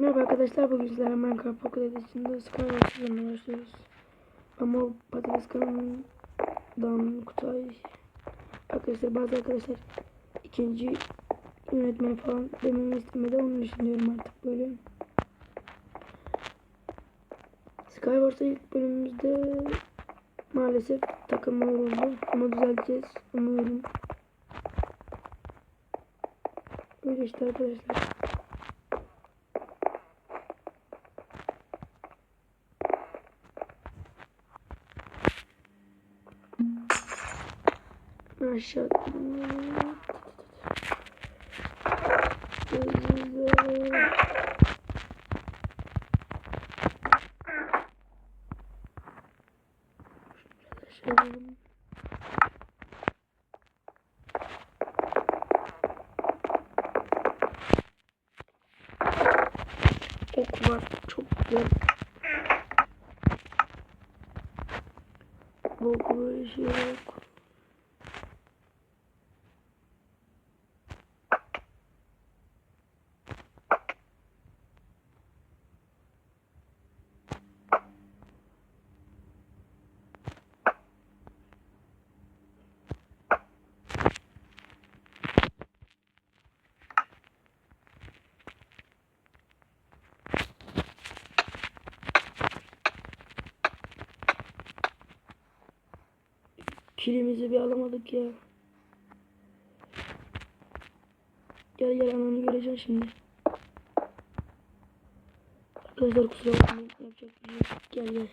Merhaba arkadaşlar bugün sizlerle Minecraft Pocket Edition'da Skyward sezonuna başlıyoruz. Ama patates kanalından Kutay arkadaşlar bazı arkadaşlar ikinci yönetmen falan dememi istemedi onu düşünüyorum artık böyle. Skywars'ta ilk bölümümüzde maalesef takılmalar oldu ama düzelteceğiz umuyorum. Öyle işte arkadaşlar. Aşağı. Ok var. Çok güzel. Bu böyle şey yok. Kilimizi bir alamadık ya. Gel gel ananı göreceğim şimdi. Arkadaşlar kusura bakmayın yapacak bir şey. Gel gel.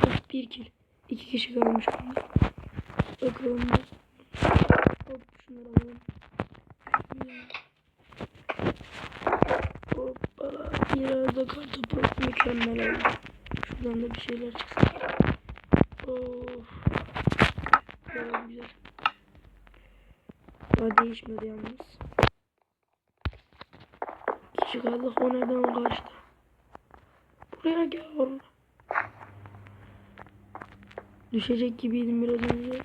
Hop, bir kil. İki kişi kalmış. Bakalım. Hop şunları alalım. Hoppa. Biraz da kartopu mükemmel oldu. Şuradan da bir şeyler çıksın. Of. Bayağı güzel. Daha değişmedi yalnız. Kişi kaldık o nereden karşıda. Buraya gel oğlum. Düşecek gibiydim biraz önce.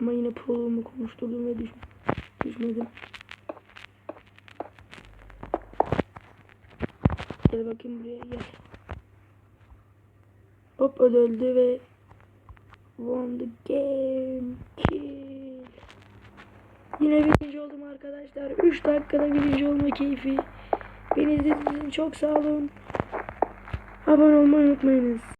Ama yine proluğumu konuşturdum ve düş düşmedim. Gel bakayım buraya gel. Hop öldü ve won the game kill. Yine birinci oldum arkadaşlar. 3 dakikada birinci olma keyfi. Beni izlediğiniz için çok sağ olun. Abone olmayı unutmayınız.